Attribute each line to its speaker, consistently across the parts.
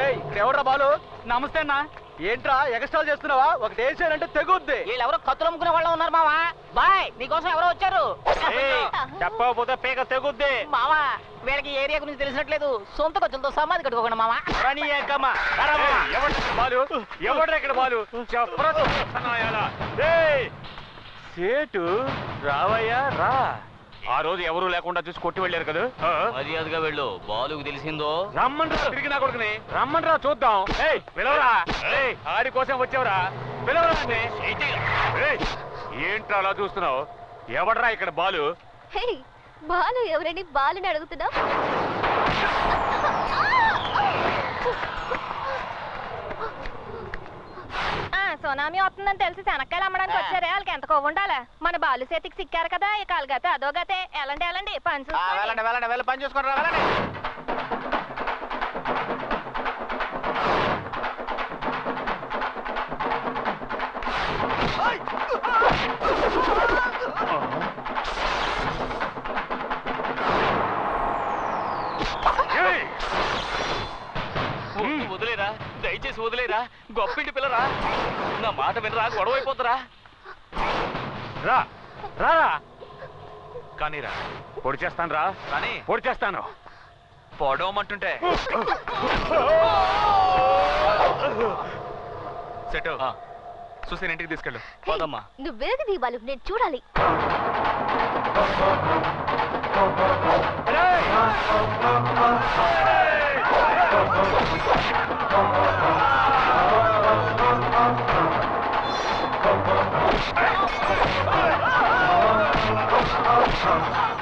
Speaker 1: ఎవడ్రా బాలు?
Speaker 2: నమస్తే అన్న.
Speaker 1: ఏంట్రా ఎగస్ట్రాల్ చేస్తున్నావా? ఒక దేశానంటే తెగుద్ది.
Speaker 3: వీళ్ళెవరో కత్తులు అమ్ముకునే వాళ్ళు ఉన్నారు మావా. బాయ్ నీకోసం ఎవరో వచ్చారు.
Speaker 2: చెప్పకపోతే పీక తెగుద్ది.
Speaker 3: మావా వీళ్ళకి ఏరియా గురించి తెలిసినట్లేదు. సొంత ఖర్చులతో సమాధి కట్టుకోకుండా మావా.
Speaker 2: బాలు? ఎవడ్రా ఇక్కడ బాలు? చెప్పరా సన్నాయాలా. ఏయ్! సేటు రావయ్యా రా. ఆ రోజు ఎవరు లేకుండా చూసి కొట్టి వెళ్ళారు కదా? ఆ?
Speaker 3: మర్యాదగా వెళ్ళు. బాలుకు తెలిసిందో?
Speaker 2: రమ్మన్రా తిరిగి నా కొడుకుని? రమ్మన్రా చూద్దాం. ఏయ్ పిలవరా? ఏయ్ ఆడి కోసం వచ్చావురా? పిలవరా అండి ఏంట్రా అలా చూస్తున్నావు? ఎవడ్రా ఇక్కడ బాలు?
Speaker 4: హే బాలు ఎవరని బాలుని అడుగుతున్నావు? సోనామి వస్తుందని తెలిసి శనక్కాయలు అమ్మడానికి వచ్చారే? వాళ్ళకి ఎంత కొవ్వు ఉండాలా? మన బాలు చేతికి సిక్కారు కదా ఇక అలాగతే అదో గతే ఎలాంటి పని చూసుకోండి.
Speaker 3: వెళ్ళండి వెళ్ళండి వెళ్ళి పని చూసుకోండి
Speaker 5: దయచేసి వదిలేరా. గొప్పింటి పిల్లరా. నా మాట వినరా గొడవ అయిపోతురా
Speaker 2: రా రా రా.
Speaker 5: కానీ రా
Speaker 2: పొడి చేస్తాను రా.
Speaker 5: కానీ?
Speaker 2: పొడి చేస్తాను.
Speaker 5: పొడవమంటుంటే. సెట్ చూసి ఇంటికి తీసుకెళ్ళు. పోదమ్మా.
Speaker 4: నువ్వు వెలుగు దీ బాలు నేను చూడాలి.
Speaker 2: Jackson.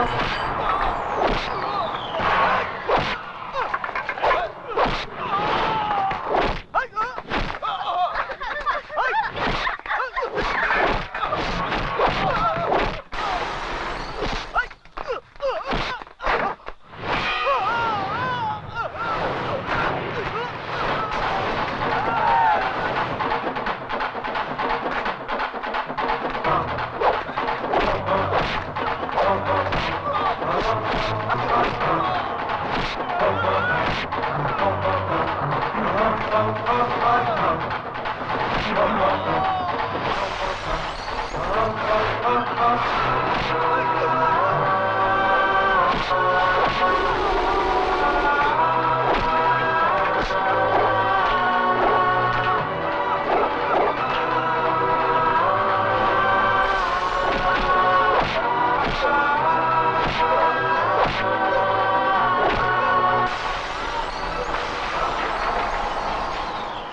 Speaker 2: Well, Oh, my God.